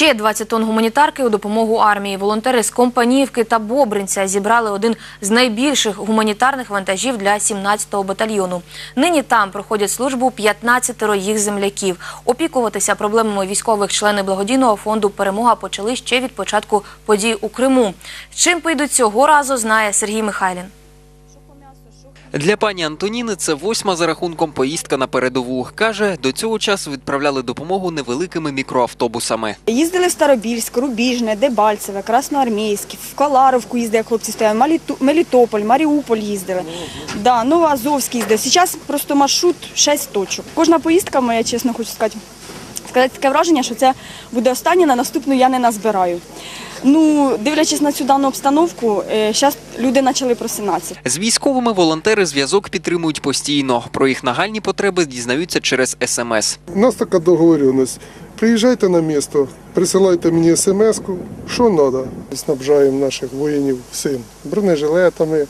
Ще 20 тонн гуманітарки у допомогу армії. Волонтери з Компаніївки та Бобринця зібрали один з найбільших гуманітарних вантажів для 17-го батальйону. Нині там проходять службу 15 їх земляків. Опікуватися проблемами військових члени благодійного фонду Перемога почали ще від початку подій у Криму. Чим пойдуть цього разу, знає Сергій Михайлін. Для пані Антоніни це восьма за рахунком поїздка на передову. Каже, до цього часу відправляли допомогу невеликими мікроавтобусами. Їздили в Старобільськ, Рубіжне, Дебальцеве, Красноармійськ, в Каларовку їздили хлопці стояли, Мелітополь, Маріуполь їздили. Да, Новоазовськ їздив. Зараз просто маршрут 6 точок. Кожна поїздка моя, чесно хочу сказати таке враження, що це буде останнє, на наступну я не назбираю. Ну, дивлячись на цю дану обстановку, зараз люди почали просинатися. З військовими волонтери зв'язок підтримують постійно. Про їх нагальні потреби дізнаються через смс. У нас така договоренность. Приїжджайте на місто, присилайте мені смс-ку, що треба. Снабжаємо наших воїнів всім бронежилетами,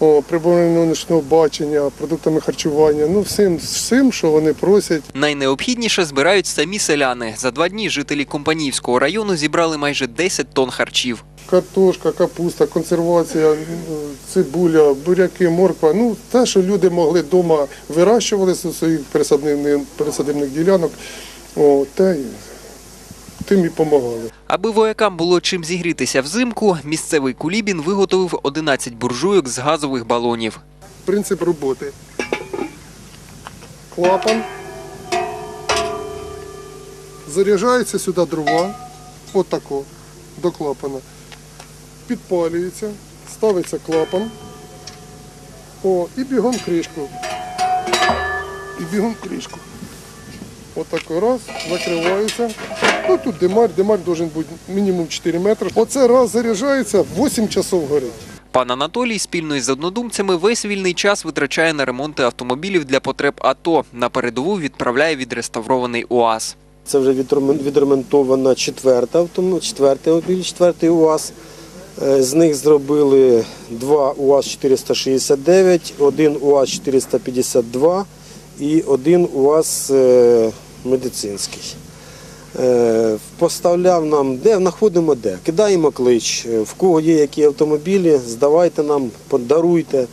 о, приборами нічного бачення, продуктами харчування. Ну, всім, всім, що вони просять. Найнеобхідніше збирають самі селяни. За два дні жителі Компанійського району зібрали майже 10 тонн харчів. Картошка, капуста, консервація, цибуля, буряки, морква. Ну, те, що люди могли вдома вирощували зі своїх присадибних, присадибних ділянок, о, те, тим і допомагали. Аби воякам було чим зігрітися взимку, місцевий кулібін виготовив 11 буржуйок з газових балонів. Принцип роботи. Клапан. Заряджається сюди дрова. Отако. До клапана. Підпалюється, ставиться клапан. О, і бігом кришку. І бігом кришку. Отако раз, закривається. Ну тут димар, димар має бути мінімум 4 метри. Оце раз заряджається, 8 часов горить. Пан Анатолій спільно із однодумцями весь вільний час витрачає на ремонти автомобілів для потреб АТО. На передову відправляє відреставрований УАЗ. Це вже відремонтована четверта автомобіль, четвертий автомобіль, четвертий УАЗ. Е, З них зробили два УАЗ 469, один УАЗ 452 і один УАЗ е, медицинський. Е, Поставляв нам, де знаходимо де. Кидаємо клич, е, в кого є які автомобілі, здавайте нам, подаруйте.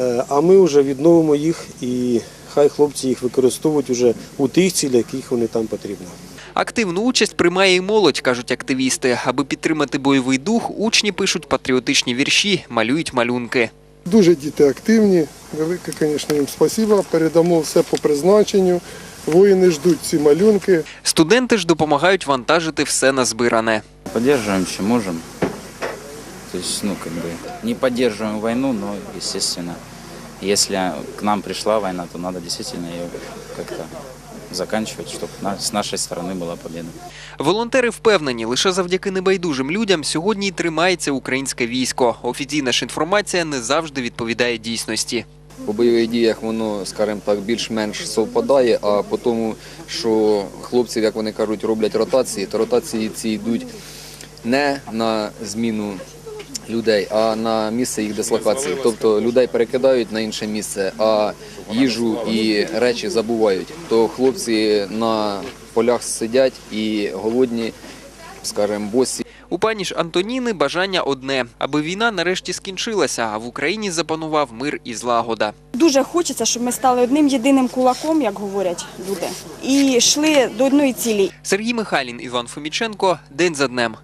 Е, А ми вже відновимо їх і хай хлопці їх використовують вже у тих цілях, яких вони там потрібні. Активну участь приймає і молодь, кажуть активісти. Аби підтримати бойовий дух, учні пишуть патріотичні вірші, малюють малюнки. Дуже діти активні. Велике, звісно, їм спасибо. Передамо все по призначенню. Воїни ждуть ці малюнки. Студенти ж допомагають вантажити все назбиране. Поддерживаем, чем можем. То есть, ну, как бы, не поддерживаем войну, но, естественно, если к нам пришла война, то надо действительно ее как-то заканчивать, чтобы с нашей стороны была победа. Волонтери впевнені, лише завдяки небайдужим людям сьогодні й тримається українське військо. Офіційна ж інформація не завжди відповідає дійсності. по бойових діях воно, скажімо так, більш-менш совпадає, а по тому, що хлопці, як вони кажуть, роблять ротації, то ротації ці йдуть не на зміну людей, а на місце їх дислокації. Тобто людей перекидають на інше місце, а їжу і речі забувають. То хлопці на полях сидять і голодні, скажімо, босі. У пані ж Антоніни бажання одне, аби війна нарешті скінчилася, а в Україні запанував мир і злагода. Дуже хочеться, щоб ми стали одним єдиним кулаком, як говорять люди, і йшли до одної цілі. Сергій Михайлін, Іван Фоміченко. День за днем.